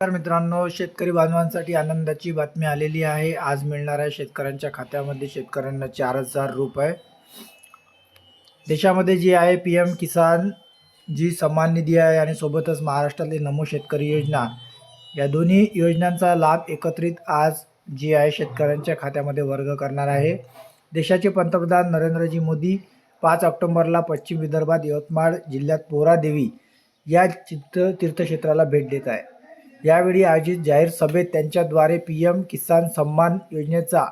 तर मित्रांनो शेतकरी बांधवांसाठी आनंदाची बातमी आलेली आहे. आज मिळणाऱ्या शेतकऱ्यांच्या खात्यामध्ये शेतकऱ्यांना चार हजार रुपये. देशामध्ये जी आहे पी एम किसान जी सन्मान निधी आहे आणि सोबतच महाराष्ट्रातली नमो शेतकरी योजना या दोन्ही योजनांचा लाभ एकत्रित आज जी आहे शेतकऱ्यांच्या खात्यामध्ये वर्ग करणार आहे. देशाचे पंतप्रधान नरेंद्रजी मोदी पाच ऑक्टोंबरला पश्चिम विदर्भात यवतमाळ जिल्ह्यात पोरादेवी या चित्त तीर्थक्षेत्राला भेट देत आहे. यावेळी आयोजित जाहीर सभेत त्यांच्याद्वारे पी एम किसान सन्मान योजनेचा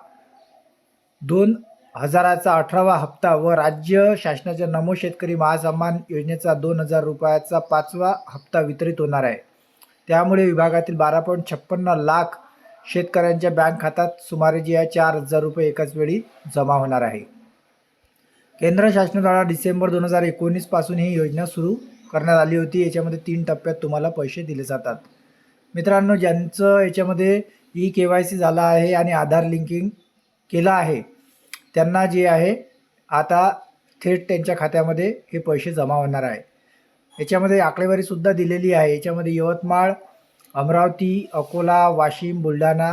दोन हजाराचा अठरावा हप्ता व राज्य शासनाच्या नमो शेतकरी महासन्मान योजनेचा दोन हजार रुपयाचा पाचवा हप्ता वितरित होणार आहे. त्यामुळे विभागातील बारा पॉईंट छप्पन्न लाख शेतकऱ्यांच्या बँक खात्यात सुमारे जे आहे चार हजार रुपये एकाच वेळी जमा होणार आहे. केंद्र शासनाद्वारा डिसेंबर दोन हजार एकोणीसपासून ही योजना सुरू करण्यात आली होती. याच्यामध्ये तीन टप्प्यात तुम्हाला पैसे दिले जातात. मित्रांनो ज्यांचं याच्यामध्ये ई के वाय सी झालं आहे आणि आधार लिंकिंग केलं आहे त्यांना जे आहे आता थेट त्यांच्या खात्यामध्ये हे पैसे जमा होणार आहे. याच्यामध्ये आकडेवारीसुद्धा दिलेली आहे. याच्यामध्ये यवतमाळ अमरावती अकोला वाशिम बुलढाणा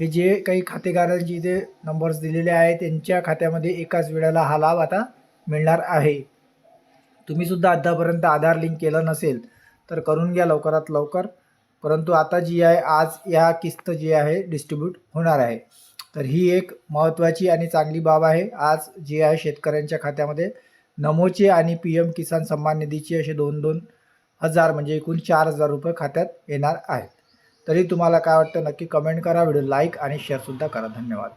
हे जे काही खातेदारांचे जे नंबर्स दिलेले आहे त्यांच्या खात्यामध्ये एकाच वेळेला हा लाभ आता मिळणार आहे. तुम्हीसुद्धा आतापर्यंत आधार लिंक केलं नसेल तर करून घ्या लवकरात लवकर. परंतु आता जी आहे आज या किस्त जी आहे डिस्ट्रीब्यूट होणार आहे. तर ही एक महत्त्वाची आणि चांगली बाब आहे. आज जी आहे शेतकऱ्यांच्या खात्यामध्ये नमोचे आणि पी एम किसान सन्मान निधीचे असे दोन दोन हजार म्हणजे एकूण चार हजार रुपये खात्यात येणार आहेत. तरी तुम्हाला काय वाटतं नक्की कमेंट करा. व्हिडिओ लाईक आणि शेअरसुद्धा करा. धन्यवाद.